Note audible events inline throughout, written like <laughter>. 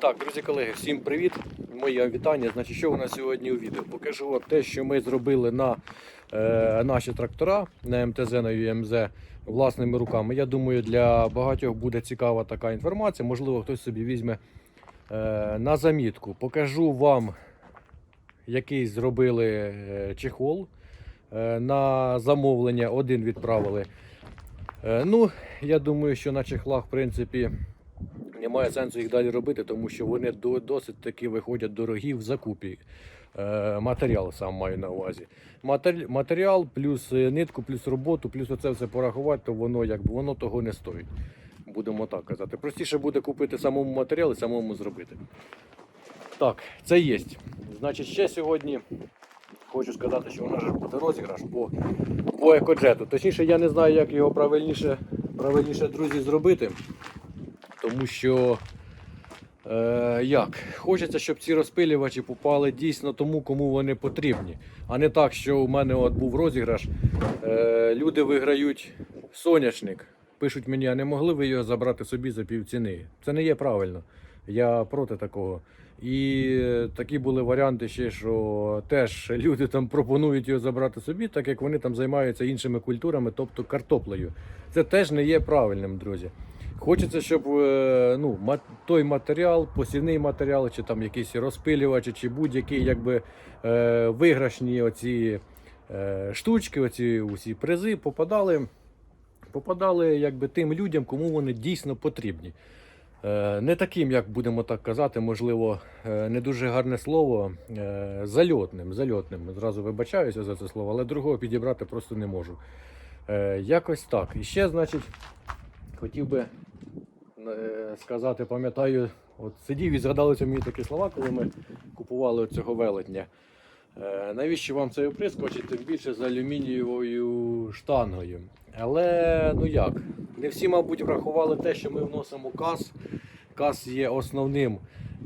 Так, друзі колеги, всім привіт! Моє вітання. Значить, що у нас сьогодні у відео? Покажу вам те, що ми зробили на е, наші трактора на МТЗ на ЮМЗ власними руками. Я думаю, для багатьох буде цікава така інформація. Можливо, хтось собі візьме е, на замітку. Покажу вам, який зробили е, чехол. Е, на замовлення один відправили. Е, ну, я думаю, що на чехлах, в принципі, немає сенсу їх далі робити, тому що вони досить таки виходять дорогі в закупі. Е, матеріал сам маю на увазі. Матеріал, плюс е, нитку, плюс роботу, плюс оце все порахувати, то воно якби воно того не стоїть. Будемо так казати. Простіше буде купити самому матеріал і самому зробити. Так, це є. Значить, ще сьогодні хочу сказати, що у нас буде розіграш по, по екоджету. Точніше, я не знаю, як його правильніше, правильніше друзі, зробити. Тому що е, як? Хочеться, щоб ці розпилювачі попали дійсно тому, кому вони потрібні. А не так, що у мене от був розіграш. Е, люди виграють соняшник. Пишуть мені, а не могли ви його забрати собі за півціни. Це не є правильно. Я проти такого. І е, такі були варіанти ще, що теж люди там пропонують його забрати собі, так як вони там займаються іншими культурами, тобто картоплею. Це теж не є правильним, друзі. Хочеться, щоб е, ну, той матеріал, посівний матеріал, чи там якісь розпилювачі, чи будь-які якби, е, виграшні оці е, штучки, оці усі призи попадали, попадали якби, тим людям, кому вони дійсно потрібні. Не таким, як будемо так казати, можливо, не дуже гарне слово, зальотним, зальотним. Зразу вибачаюся за це слово, але другого підібрати просто не можу. Якось так. І ще, значить, хотів би е, сказати, пам'ятаю, от сидів і згадалися мені такі слова, коли ми купували цього велетня. Е, Навіщо вам цей оприскувач, тим більше з алюмінієвою штангою? Але ну як? Не всі, мабуть, врахували те, що ми вносимо каз. Каз є основним,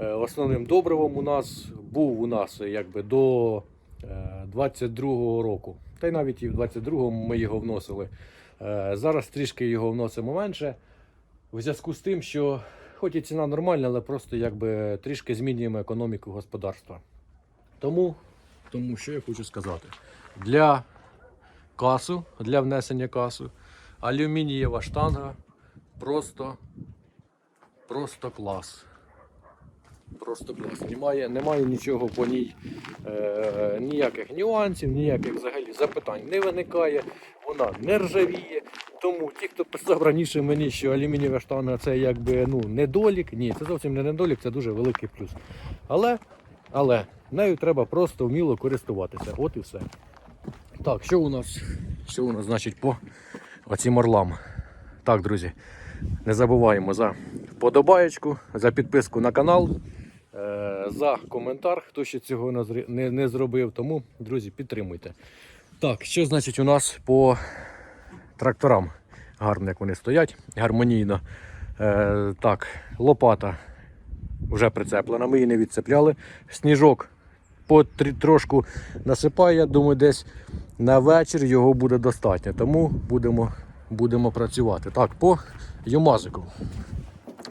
е, основним добривом у нас, був у нас якби до е, 22-го року. Та й навіть і в 22-му ми його вносили. Е, Зараз трішки його вносимо менше. В зв'язку з тим, що хоч і ціна нормальна, але просто якби трішки змінюємо економіку господарства. Тому, тому що я хочу сказати, для касу, для внесення касу, алюмінієва штанга просто, просто клас. Просто клас. Немає, немає нічого по ній, е, ніяких нюансів, ніяких взагалі запитань не виникає, вона не ржавіє. Тому ті, хто писав раніше мені, що алюмінієва штанга це якби ну, недолік, ні, це зовсім не недолік, це дуже великий плюс. Але, але нею треба просто вміло користуватися. От і все. Так, що у нас? Що у нас значить по оцім орлам? Так, друзі, не забуваємо за вподобаєчку, за підписку на канал, е, за коментар, хто ще цього не зробив. Тому, друзі, підтримуйте. Так, що значить у нас по тракторам? Гарно, як вони стоять, гармонійно. Е, так, лопата вже прицеплена, ми її не відцепляли. Сніжок по трошку насипає, я думаю, десь на вечір його буде достатньо. Тому будемо, будемо працювати. Так, по юмазику.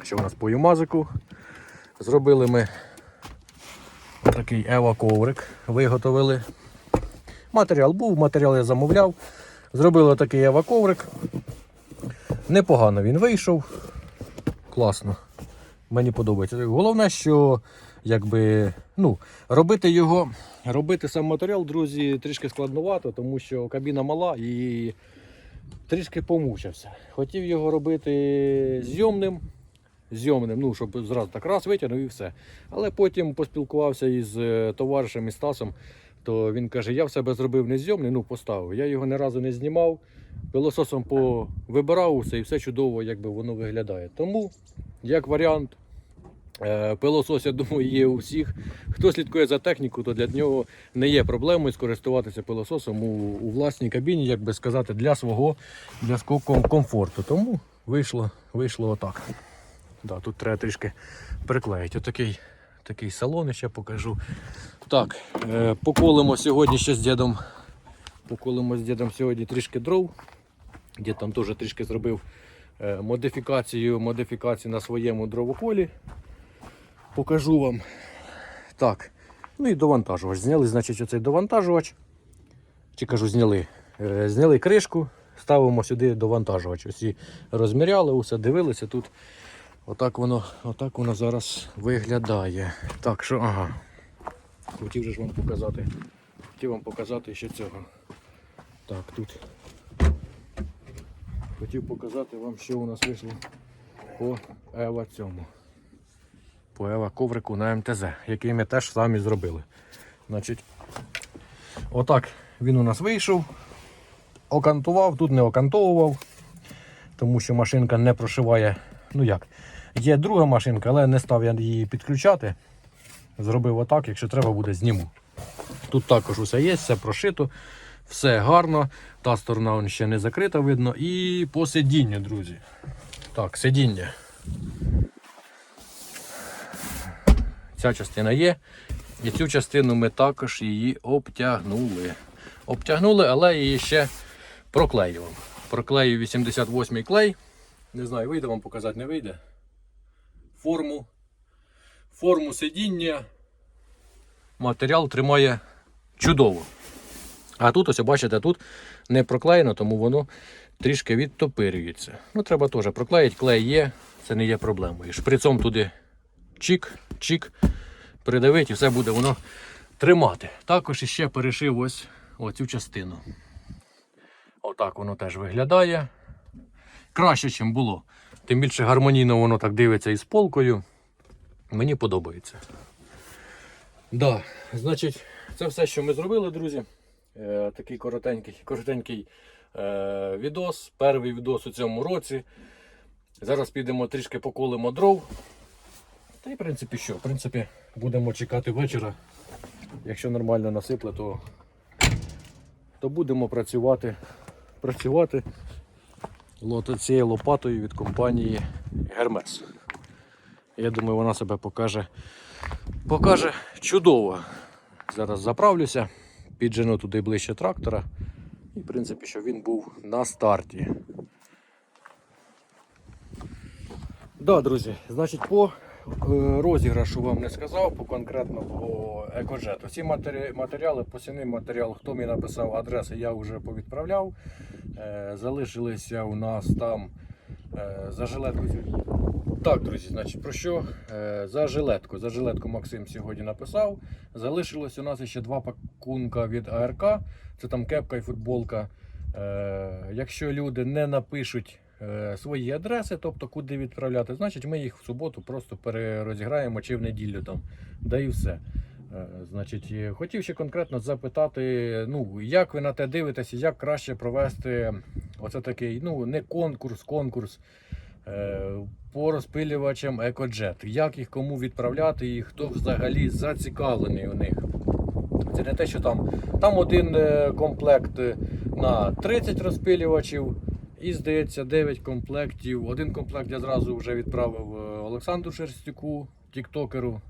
Що у нас по юмазику? Зробили ми такий ева-коврик, виготовили. Матеріал був, матеріал я замовляв. Зробили такий ева-коврик. Непогано він вийшов. Класно. Мені подобається. Головне, що якби, ну, робити його, робити сам матеріал, друзі, трішки складновато, тому що кабіна мала і трішки помучився. Хотів його робити зйомним, зйомним, ну, щоб зразу так раз витягнув і все. Але потім поспілкувався із е, товаришем із Стасом, то він каже, я в себе зробив незйомний, ну поставив. Я його ні разу не знімав, пилососом повибирав усе і все чудово, якби воно виглядає. Тому, як варіант, е, пилосос, я думаю, є у всіх. Хто слідкує за техніку, то для нього не є проблемою скористуватися пилососом у, у власній кабіні, як би сказати, для свого, для комфорту. Тому вийшло, вийшло отак. Да, тут треба трішки приклеїти. Отакий такий салон ще покажу. Так, е, поколимо сьогодні ще з дідом. Поколимо з дідом сьогодні трішки дров. Дід там теж трішки зробив е, модифікацію, модифікацію на своєму дровоколі. покажу вам. Так. Ну і довантажувач. Зняли, значить, оцей довантажувач. Чи кажу, зняли. Е, Зняли кришку, ставимо сюди довантажувач. Усі розміряли, усе дивилися тут. Отак воно, отак воно зараз виглядає. Так що, ага. Хотів же ж вам показати. Хотів вам показати ще цього. Так, тут. Хотів показати вам, що у нас вийшло по Ева цьому. По Ева коврику на МТЗ, який ми теж самі зробили. Значить, отак він у нас вийшов. Окантував, тут не окантовував, тому що машинка не прошиває. Ну як, є друга машинка, але не став я її підключати. Зробив отак, якщо треба буде, зніму. Тут також усе є, все прошито, все гарно. Та сторона ще не закрита, видно. І по сидінню, друзі. Так, сидіння. Ця частина є. І цю частину ми також її обтягнули. Обтягнули, але її ще проклеював. Проклею 88-й клей. Не знаю, вийде вам показати, не вийде. Форму. Форму сидіння. Матеріал тримає чудово. А тут, ось бачите, тут не проклеєно, тому воно трішки відтопирюється. Ну, треба теж проклеїти, клей є, це не є проблемою. Шприцом туди чик, чик, придавити і все буде воно тримати. Також іще перешив ось оцю частину. Отак воно теж виглядає. Краще, ніж було. Тим більше гармонійно воно так дивиться із полкою. Мені подобається. Да, значить, це все, що ми зробили, друзі. Е, такий коротенький, коротенький е, відос. Перший відос у цьому році. Зараз підемо трішки поколимо дров. Та й в принципі що? В принципі, будемо чекати вечора. Якщо нормально насипле, то, то будемо працювати. Працювати цією лопатою від компанії Hermes. Я думаю, вона себе покаже, покаже чудово. Зараз заправлюся, піджену туди ближче трактора. І, в принципі, щоб він був на старті. Да, друзі, значить, по е, розіграшу вам не сказав, по конкретно по екоджету. Ці матері- матеріали, посівний матеріал, хто мені написав адреси, я вже повідправляв. Е, залишилися у нас там е, за жилетку. Так, друзі, значить, про що? Е, за жилетку. За жилетку Максим сьогодні написав. Залишилось у нас ще два пакунка від АРК. Це там кепка і футболка. Е, якщо люди не напишуть е, свої адреси, тобто куди відправляти, значить ми їх в суботу просто перерозіграємо чи в неділю там. Да і все. Значить, хотів ще конкретно запитати, ну, як ви на те дивитеся, як краще провести оце такий, ну, не конкурс, конкурс по розпилювачам EcoJet. Як їх кому відправляти і хто взагалі зацікавлений у них. Це не те, що там, там один е, комплект е, на 30 розпилювачів. І здається, 9 комплектів. Один комплект я зразу вже відправив е, Олександру Шерстюку, тіктокеру.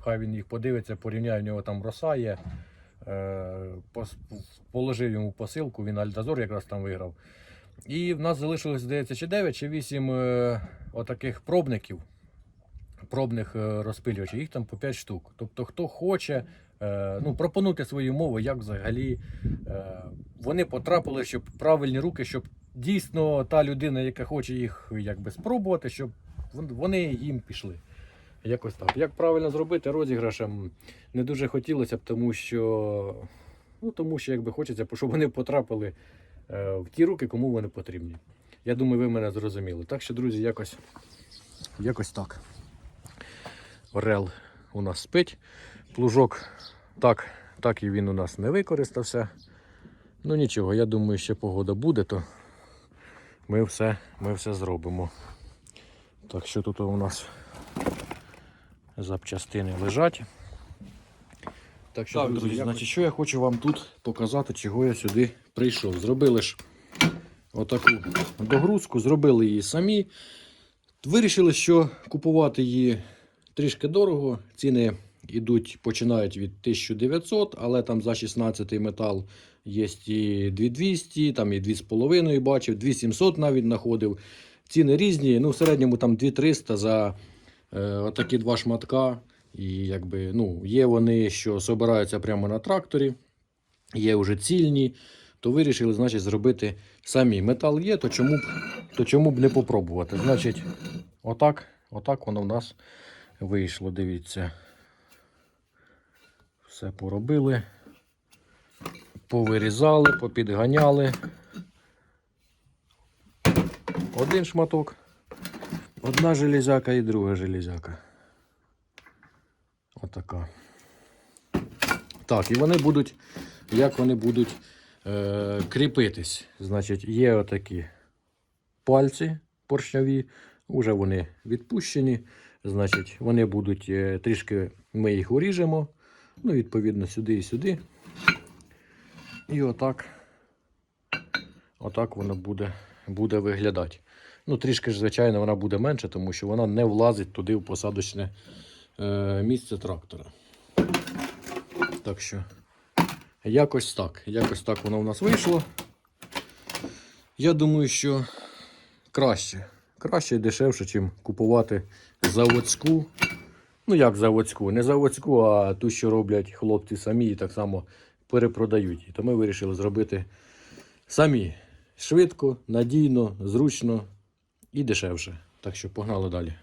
Хай він їх подивиться, порівняє, в нього там роса є. Е, Положив йому посилку, він Альдазор якраз там виграв. І в нас залишилось, здається, чи 9 чи 8 е, отаких пробників, пробних е, розпилювачів, їх там по 5 штук. Тобто, хто хоче, е, ну, пропонуйте свої умови, як взагалі е, вони потрапили, щоб правильні руки, щоб дійсно та людина, яка хоче їх якби спробувати, щоб вони їм пішли. Якось так. Як правильно зробити розіграшем не дуже хотілося б, тому що, ну, тому що якби хочеться, щоб вони потрапили в ті руки, кому вони потрібні. Я думаю, ви мене зрозуміли. Так що, друзі, якось, якось так. Орел у нас спить. Плужок так, так і він у нас не використався. Ну нічого, я думаю, ще погода буде, то ми все, ми все зробимо. Так що тут у нас запчастини лежать. Так що, Так, друзі, друзі, значить, що я хочу вам тут показати, чого я сюди прийшов. Зробили ж отаку догрузку, зробили її самі. Вирішили, що купувати її трішки дорого. Ціни йдуть, починають від 1900, але там за 16 метал є і 2200, там і 2,5 бачив, 2700 навіть знаходив. Ціни різні. Ну, в середньому там 2300 за е, отакі два шматка. І якби, ну, є вони, що збираються прямо на тракторі, є вже цільні, то вирішили, значить, зробити самі. Метал є, то чому б, то чому б не попробувати? Значить, отак, отак воно в нас вийшло. Дивіться. Все поробили, повирізали, попідганяли. Один шматок, одна железяка і друга железяка. Отака. Так, і вони будуть, як вони будуть е, кріпитись. Значить, є отакі пальці поршневі, вже вони відпущені. Значить, вони будуть е, трішки, ми їх уріжемо. Ну, відповідно, сюди і сюди. І отак, отак воно буде, буде виглядати. Ну, трішки ж, звичайно, вона буде менше, тому що вона не влазить туди в посадочне е, місце трактора. Так що, якось так. Якось так воно в нас вийшло. Я думаю, що краще. Краще і дешевше, ніж купувати заводську. Ну, як заводську, не заводську, а ту, що роблять хлопці самі і так само перепродають. І то ми вирішили зробити самі. Швидко, надійно, зручно і дешевше. Так що погнали далі.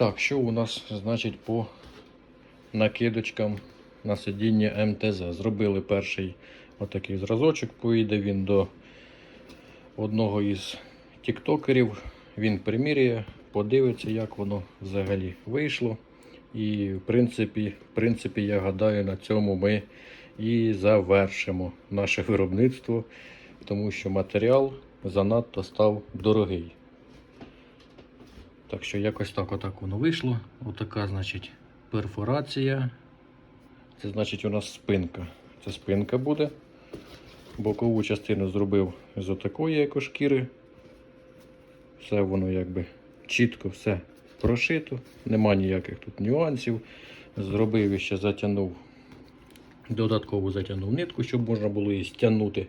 Так, що у нас значить по накидочкам на сидіння МТЗ? Зробили перший отакий зразочок, поїде він до одного із тіктокерів. Він приміряє, подивиться, як воно взагалі вийшло. І в принципі, в принципі, я гадаю, на цьому ми і завершимо наше виробництво, тому що матеріал занадто став дорогий. Так що якось так отак воно вийшло. Отака, значить, перфорація. Це значить у нас спинка. Це спинка буде. Бокову частину зробив з отакої екошкіри. Все воно якби чітко все прошито. Нема ніяких тут нюансів. Зробив і ще затягнув, додатково затягнув нитку, щоб можна було її стягнути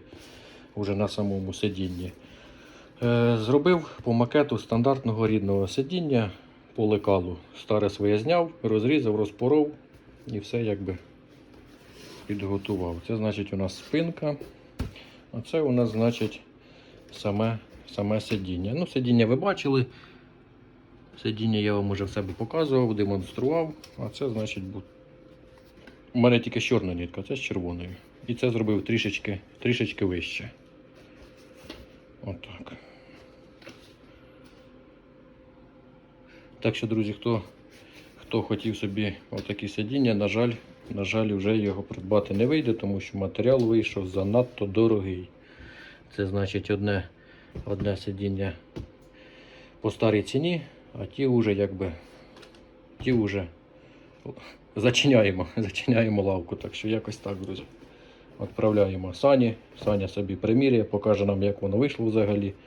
вже на самому сидінні. Е, Зробив по макету стандартного рідного сидіння по лекалу. Старе своє зняв, розрізав, розпоров і все якби підготував. Це значить у нас спинка. А це у нас значить саме, саме сидіння. Ну, сидіння ви бачили. Сидіння я вам уже в себе показував, демонстрував. А це значить у мене тільки чорна нитка, це з червоною. І це зробив трішечки, трішечки вище. Отак. Так що, друзі, хто, хто хотів собі отакі сидіння, на жаль, на жаль, вже його придбати не вийде, тому що матеріал вийшов занадто дорогий. Це значить одне, одне сидіння по старій ціні, а ті вже якби ті вже зачиняємо, <laughs> зачиняємо лавку. Так що якось так, друзі. Відправляємо Сані. Саня собі приміряє, покаже нам, як воно вийшло взагалі.